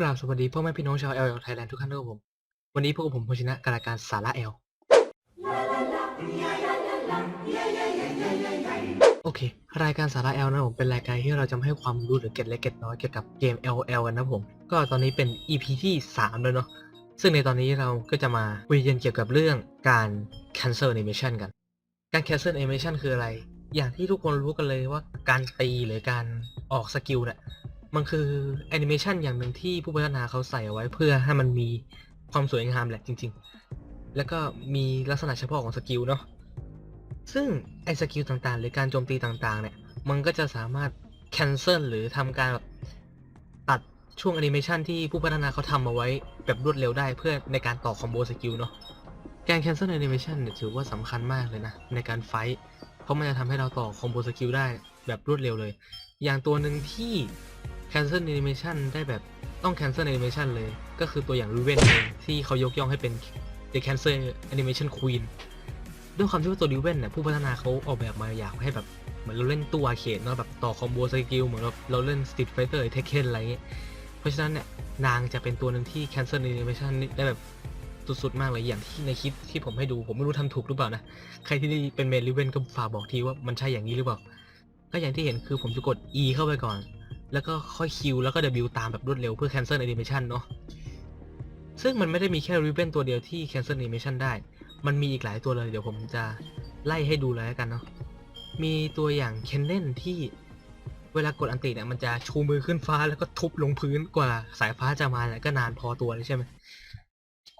กราบสวัสดีพ่อแม่พี่น้องชาวเอลไทยแลนด์ทุกท่านด้วยผม วันนี้พวกผมพชนะการการสาระเอลโอเค รายการสาระเอลนะผมเป็นรายการที่เราจะให้ความรู้หรือเก็ตเล็กเก็ตน้อยเกี่ยวกับเกม LL กันนะผม ก็ตอนนี้เป็น EP ที่ 3 แล้วเนาะซึ่งในตอนนี้เราก็จะมาคุยกันเกี่ยวกับเรื่องการ cancel animation กัน การ cancel animation คืออะไร อย่างที่ทุกคนรู้กันเลยว่าการตีหรือการออกสกิลเนี่ย มันคือแอนิเมชันอย่างหนึ่งที่ผู้พัฒนาเขาใส่เอาไว้เพื่อให้มันมีความสวยงามแหละจริง ๆ แล้วก็มีลักษณะเฉพาะของสกิลเนาะ ซึ่งไอ้สกิลต่างๆ หรือการโจมตีต่างๆ เนี่ย มันก็จะสามารถ cancel หรือทำการแบบตัดช่วงแอนิเมชันที่ผู้พัฒนาเขาทำเอาไว้แบบรวดเร็วได้เพื่อในการต่อคอมโบสกิลเนาะ การ cancel animation เนี่ยถือว่าสำคัญมากเลยนะ ในการไฟท์ เพราะมันจะทำให้เราต่อคอมโบสกิลได้แบบรวดเร็วเลย อย่างตัวหนึ่งที่ cancel animation ได้แบบต้อง cancel animation เลย ก็คือตัวอย่าง Riven เองที่เขายกย่องให้เป็น the cancel animation queen ด้วยความที่ว่าตัว Riven เนี่ยผู้พัฒนาเขาออกแบบมาอยากให้แบบเหมือนเราเล่นตัวอาเคดเนาะแบบต่อคอมโบสกิลเหมือนเราเราเล่น Street Fighter หรือ Tekken อะไรเงี้ยเพราะฉะนั้นเนี่ยนางจะเป็นตัวหนึ่งที่ cancel animation นี่ได้แบบสุดๆมากเลยอย่างที่ในคลิปที่ผมให้ดูผมไม่รู้ทำถูกหรือเปล่านะ ใครที่เป็นเมนริเวนก็ฝากบอกทีว่ามันใช่อย่างนี้หรือเปล่า ก็อย่างที่เห็นคือผมจะกด E เข้าไปก่อน แล้วก็ค่อย Q แล้วก็ W ตามแบบรวดเร็วเพื่อ cancel animation เนาะซึ่งมันไม่ได้มีแค่ Ribbon ตัวเดียวที่ cancel animation ได้ มันมีอีกหลายตัวเลย เดี๋ยวผมจะไล่ให้ดูเลยแล้วกันเนาะมีตัวอย่าง k e n n e n ที่เวลากดอันติเนี่ยมันจะชูมือขึ้นฟ้าแล้วก็ทุบลงพื้นกว่าสายฟ้าจะมาเนี่ยก็นานพอตัวเลยใช่ไหม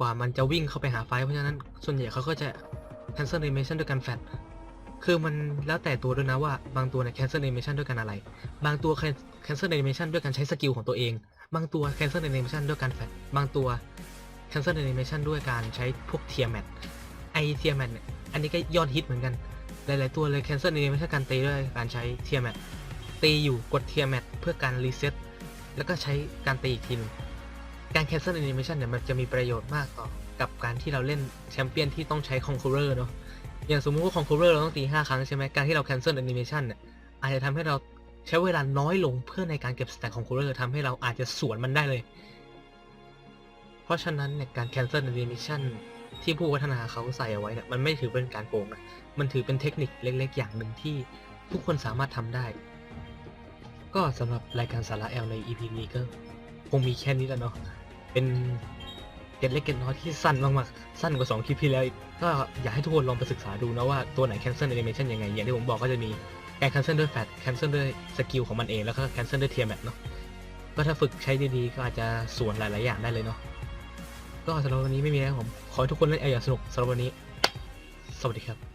กว่ามันจะวิ่งเข้าไปหาไฟเพราะฉะนั้นส่วนใหญ่เขาก็จะ cancel animation ด้วยการแฟด คือมันแล้วแต่ตัวด้วยนะว่าบางตัวเนี่ย cancel animation ด้วยการอะไร บางตัว cancel animation ด้วยการใช้สกิลของตัวเอง บางตัว cancel animation ด้วยการแฟบางตัว cancel animation ด้วยการใช้พวก tier mat ไอ tier mat เนี่ยอันนี้ก็ยอดฮิตเหมือนกัน หลาย ๆ ตัวเลย cancel animation การตีด้วยการใช้ tier mat ตีอยู่กด tier mat เพื่อการ reset แล้วก็ใช้การตีอีกทีนึงการ cancel animation เนี่ยมันจะมีประโยชน์มากต่อกับการที่เราเล่นแชมเปี้ยนที่ต้องใช้ conqueror เนาะ อย่างสมมุติว่า conqueror เราต้องตี5ครั้งใช่ไหมการที่เรา cancel animation เนี่ยอาจจะทำให้เราใช้เวลาน้อยลงเพื่อในการเก็บ stack conqueror ทำให้เราอาจจะสวนมันได้เลย เพราะฉะนั้นเนี่ยการ cancel animation ที่ผู้พัฒนาเขาใส่เอาไว้เนี่ยมันไม่ถือเป็นการโกงนะมันถือเป็นเทคนิคเล็ก ๆ อย่างหนึ่งที่ทุกคนสามารถทำได้ ก็สำหรับรายการสาระแอลใน EP นี้ก็คงมีแค่นี้แล้วเนาะเป็น เก็ตเล็กเก็ตน้อยที่สั้นมากๆ สั้นกว่า 2 คลิปที่แล้วอีกก็อยากให้ทุกคนลองไปศึกษาดูนะว่าตัวไหน cancel animation ยังไง อย่างที่ผมบอกก็จะมีการ cancel ด้วย fat cancel ด้วยสกิลของมันเอง แล้วก็ cancel ด้วย tier mat เนาะก็ถ้าฝึกใช้ดีๆ ก็อาจจะส่วนหลาย ๆ อย่างได้เลยเนาะก็สำหรับวันนี้ไม่มีแล้วผม ขอให้ทุกคนเล่นเอาอย่างสนุกสำหรับวันนี้ สวัสดีครับ